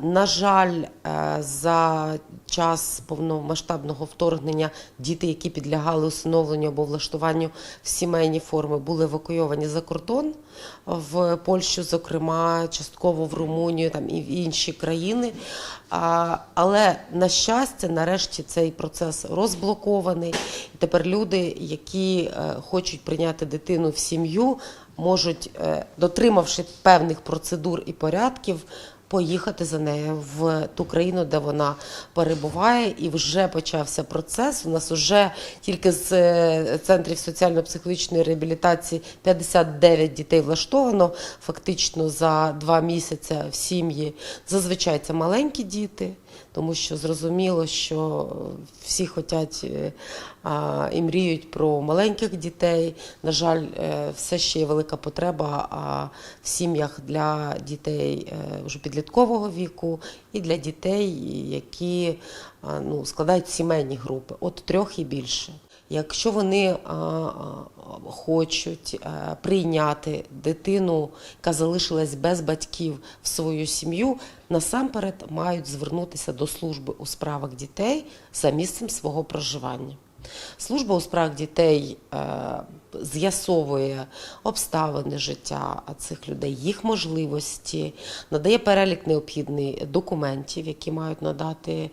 На жаль, е, за час повномасштабного вторгнення діти, які підлягали усиновленню або влаштуванню в сімейні форми, були евакуйовані за кордон в Польщу, зокрема, частково в Румунію там і в інші країни. Але на щастя, нарешті цей процес розблокований. І тепер люди, які е, хочуть прийняти дитину в сім'ю, можуть, е, дотримавши певних процедур і порядків, поїхати за нею в ту країну, де вона перебуває, і вже почався процес. У нас вже тільки з е, центрів соціально-психологічної реабілітації 59 дітей влаштовано. Фактично за два місяці в сім'ї. Зазвичай це маленькі діти, тому що зрозуміло, що всі хочуть е, і мріють про маленьких дітей. На жаль, е, все ще є велика потреба а, в сім'ях для дітей вже підліткового віку і для дітей, які ну, складають сімейні групи, от трьох і більше. Якщо вони хочуть а, прийняти дитину, яка залишилась без батьків в свою сім'ю, насамперед мають звернутися до служби у справах дітей за місцем свого проживання. Служба у справах дітей е, з'ясовує обставини життя цих людей, їх можливості, надає перелік необхідний документів, які мають надати е,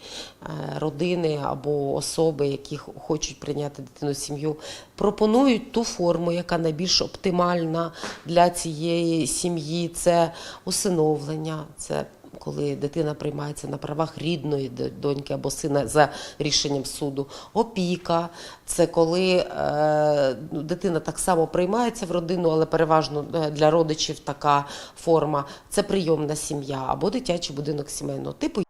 родини або особи, які хочуть прийняти дитину сім'ю, пропонують ту форму, яка найбільш оптимальна для цієї сім'ї. Це усиновлення, це коли дитина приймається на правах рідної доньки або сина за рішенням суду. Опіка це коли е, ну, дитина так само приймається в родину, але переважно е, для родичів така форма. Це прийомна сім'я або дитячий будинок сімейного типу.